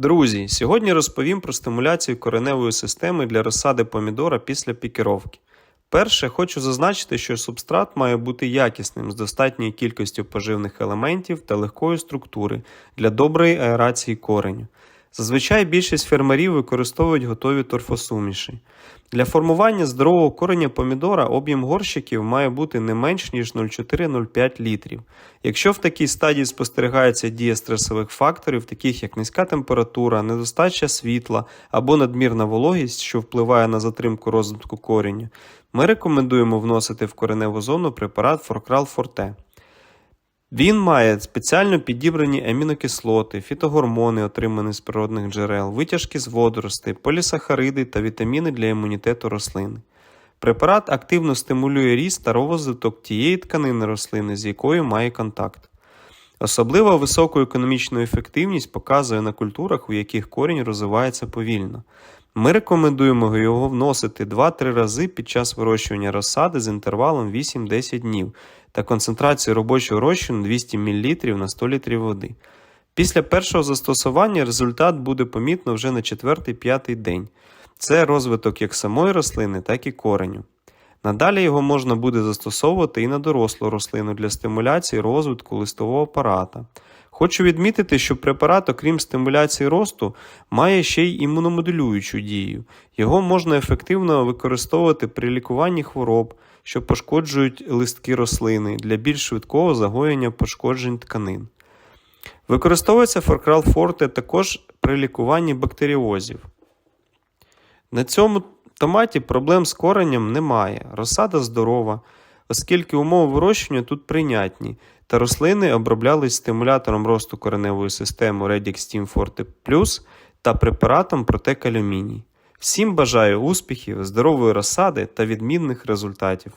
Друзі, сьогодні розповім про стимуляцію кореневої системи для розсади помідора після пікіровки. Перше, хочу зазначити, що субстрат має бути якісним з достатньою кількістю поживних елементів та легкої структури для доброї аерації кореню. Зазвичай більшість фермерів використовують готові торфосуміші. Для формування здорового кореня помідора об'єм горщиків має бути не менш ніж 0,4-0,5 літрів. Якщо в такій стадії спостерігається дія стресових факторів, таких як низька температура, недостача світла або надмірна вологість, що впливає на затримку розвитку кореню, ми рекомендуємо вносити в кореневу зону препарат Форкрал Форте. Він має спеціально підібрані амінокислоти, фітогормони, отримані з природних джерел, витяжки з водоростей, полісахариди та вітаміни для імунітету рослини. Препарат активно стимулює ріст та розвиток тієї тканини рослини, з якою має контакт. Особливо високу економічну ефективність показує на культурах, у яких корінь розвивається повільно. Ми рекомендуємо його вносити 2-3 рази під час вирощування розсади з інтервалом 8-10 днів та концентрацією робочого розчину 200 мл на 100 літрів води. Після першого застосування результат буде помітно вже на 4-5 день. Це розвиток як самої рослини, так і кореню. Надалі його можна буде застосовувати і на дорослу рослину для стимуляції розвитку листового апарата. Хочу відмітити, що препарат, окрім стимуляції росту, має ще й імуномоделюючу дію. Його можна ефективно використовувати при лікуванні хвороб, що пошкоджують листки рослини для більш швидкого загоєння пошкоджень тканин. Використовується Форкрал Форте також при лікуванні бактеріозів. На цьому томаті проблем з коренням немає, розсада здорова, оскільки умови вирощування тут прийнятні, та рослини оброблялись стимулятором росту кореневої системи Redix Team Forte Plus та препаратом Alumini. Всім бажаю успіхів, здорової розсади та відмінних результатів.